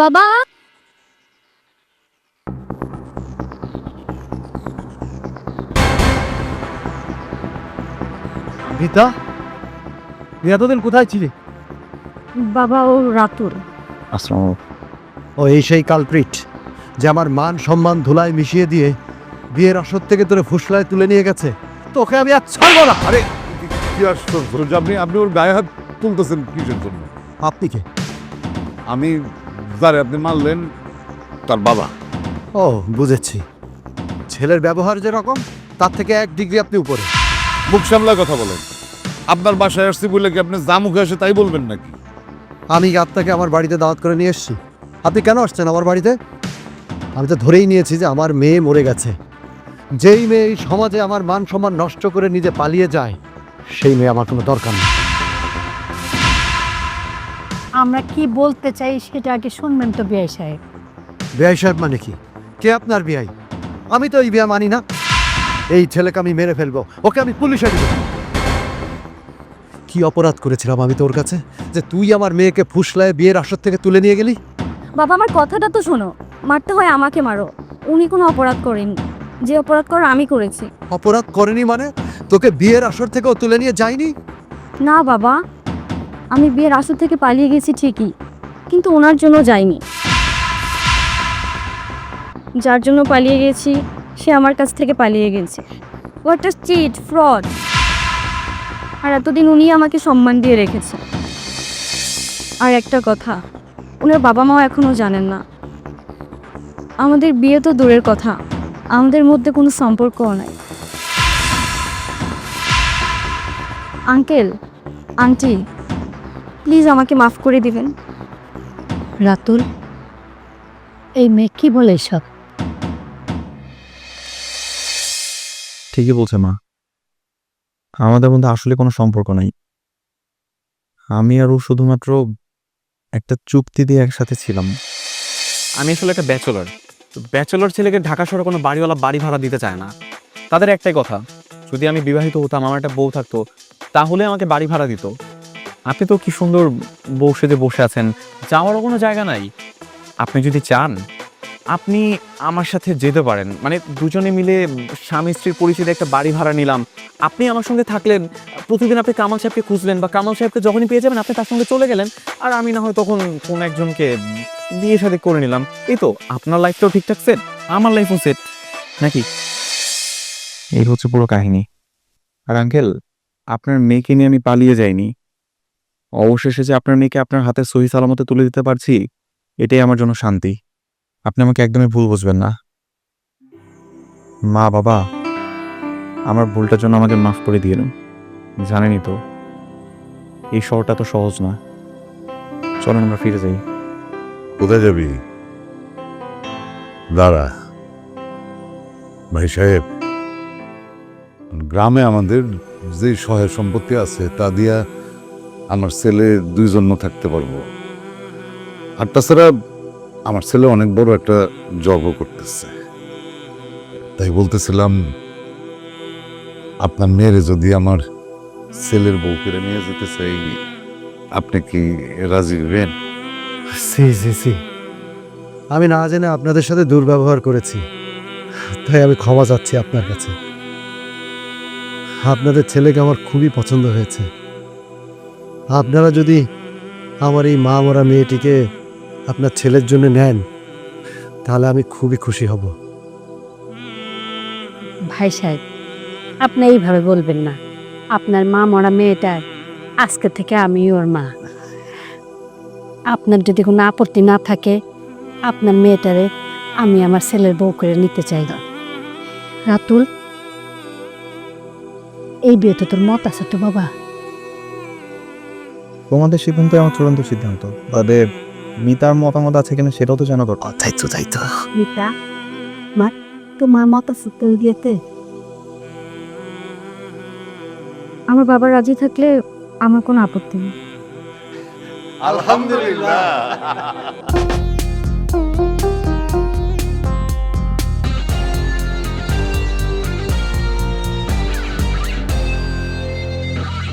বাবা? তুই এতদিন কোথায় ছিলি? বাবা ও রাতুর আসসালাম ও এই সেই কালপ্রিট যে আমার মান সম্মান ধুলায় মিশিয়ে দিয়ে বিয়ের আসর থেকে তোরে ফুসলায় তুলে নিয়ে গেছে। তোকে আমি আর ছাড়বো না! আরে কি আশ্চর্য আপনি আপনি ওর গায়ে হাত তুলতেছেন কিসের জন্য? আপনি কে? আমি যারে আপনি মারলেন তার বাবা। ও বুঝেছি। ছেলের ব্যবহার যেরকম তার থেকে এক ডিগ্রি আপনি উপরে। মুখ সামলায় কথা বলেন। আপনার বাসায় আসছি বলে কি আপনি যা মুখে আসে তাই বলবেন নাকি? আমি আপনাকে আমার বাড়িতে দাওয়াত করে নিয়ে এসেছি? আপনি কেন আসছেন আমার বাড়িতে? আমি তো ধরেই নিয়েছি যে আমার মেয়ে মরে গেছে। যেই মেয়ে এই সমাজে আমার মান সম্মান নষ্ট করে নিজে পালিয়ে যায় সেই মেয়ে আমার কোনো দরকার নেই। আমরা কি বলতে চাই সেটা আগে শুনবেন তো বিআই সাহেব। বিআই সাহেব মানে কি? কে আপনার বিআই? আমি তো এই বিয়া মানি না। এই ছেলেকে আমি মেরে ফেলব। ওকে আমি পুলিশে দিব। কি অপরাধ করেছিলাম আমি তোর কাছে? যে তুই আমার মেয়েকে ফুসলায় বিয়ের আসর থেকে তুলে নিয়ে গেলি? বাবা আমার কথাটা তো শোনো। মারতে হয় আমাকে মারো। উনি কোনো অপরাধ করেন। যে অপরাধ করো আমি করেছি। অপরাধ করেনি মানে? তোকে বিয়ের আসর থেকেও তুলে নিয়ে যায়নি? না বাবা আমি বিয়ের আসর থেকে পালিয়ে গেছি ঠিকই, কিন্তু ওনার জন্য যাইনি। যার জন্য পালিয়ে গেছি, সে আমার কাছ থেকে পালিয়ে গেছে। হোয়াট আ চিট ফ্রড আর এতদিন উনি আমাকে সম্মান দিয়ে রেখেছে। আর একটা কথা, ওনার বাবা মাও এখনও জানেন না। আমাদের বিয়ে তো দূরের কথা, আমাদের মধ্যে কোনো সম্পর্কও নাই। আঙ্কেল, আন্টি প্লিজ আমাকে মাফ করে দিবেন। রাতুল এই মেয়ে কি বলে সব ঠিকই বলছে মা। আমাদের মধ্যে আসলে কোনো সম্পর্ক নাই। আমি আর ও শুধুমাত্র একটা চুক্তি দিয়ে একসাথে ছিলাম। আমি আসলে একটা ব্যাচেলর ব্যাচেলর ছেলেকে ঢাকা শহরে কোনো বাড়িওয়ালা বাড়ি ভাড়া দিতে চায় না। তাদের একটাই কথা যদি আমি বিবাহিত হতাম আমার একটা বউ থাকতো তাহলে আমাকে বাড়ি ভাড়া দিত। আপনি তো কি সুন্দর বউ বসে আছেন? যাওয়ারও কোনো জায়গা নাই। আপনি যদি চান, আপনি আমার সাথে যেতে পারেন। মানে দুজনে মিলে স্বামী স্ত্রীর পরিচিতি একটা বাড়ি ভাড়া নিলাম। আপনি আমার সঙ্গে থাকলেন, প্রতিদিন আপনি কামাল সাহেবকে খুঁজলেন বা কামাল সাহেবকে যখনই পেয়ে যাবেন আপনি তার সঙ্গে চলে গেলেন। আর আমি না হয় তখন কোন একজনকে বিয়ে সাথে করে নিলাম। এই তো, আপনার লাইফটাও ঠিকঠাক সেট আমার লাইফও সেট নাকি? এই হচ্ছে পুরো কাহিনী। আর আঙ্কেল আপনার মেয়েকে নিয়ে আমি পালিয়ে যাইনি। অবশেষে যে আপনার মেয়েকে আপনার হাতে সহি সালামতে তুলে দিতে পারছি, এটাই আমার জন্য শান্তি। আপনি আমাকে একদমই ভুল বুঝবেন না। মা, বাবা, আমার ভুলটার জন্য আমাকে মাফ করে দিয়ে জানেনই তো, এই শহরটা তো সহজ না। চলেন, আমরা ফিরে যাই। কোথায় যাবি? দাঁড়া। ভাই সাহেব, গ্রামে আমাদের যে সহায় সম্পত্তি আছে, তা দিয়া আমার ছেলে দুইজন থাকতে পারব। আর তাছাড়া আমার ছেলে অনেক বড় একটা জবও করতেছে। তাই বলতেছিলাম, আপনার মেয়েরে যদি আমার ছেলের বউ করে নিয়ে যেতে চাই, আপনি কি রাজি হবেন? সি সি। আমি না জেনে আপনাদের সাথে দুর্ব্যবহার করেছি। তাই আমি ক্ষমা চাচ্ছি আপনার কাছে। আপনাদের ছেলেকে আমার খুবই পছন্দ হয়েছে। আপনারা যদি আমার এই মা মরা মেয়েটিকে আপনার ছেলের জন্য নেন, তাহলে আমি খুবই খুশি হব। ভাই সাহেব, আপনি এইভাবে বলবেন না। আপনার মা মরা মেয়েটার আজকে থেকে আমি ওর মা। আপনার যদি কোনো আপত্তি না থাকে, আপনার মেয়েটারে আমি আমার ছেলের বউ করে নিতে চাই। রাতুল, এই বিয়েতে তোর মত আছে তো বাবা? তোমাদের সিদ্ধান্ত আমার চূড়ান্ত সিদ্ধান্ত। তবে মিতার মতামত আছে কিনা সেটাও তো জানা দরকার। তাই তো তাই তো মিতা মা তোমার মত আছে দিয়েতে আমার বাবা রাজি থাকলে আমার কোনো আপত্তি নেই। আলহামদুলিল্লাহ।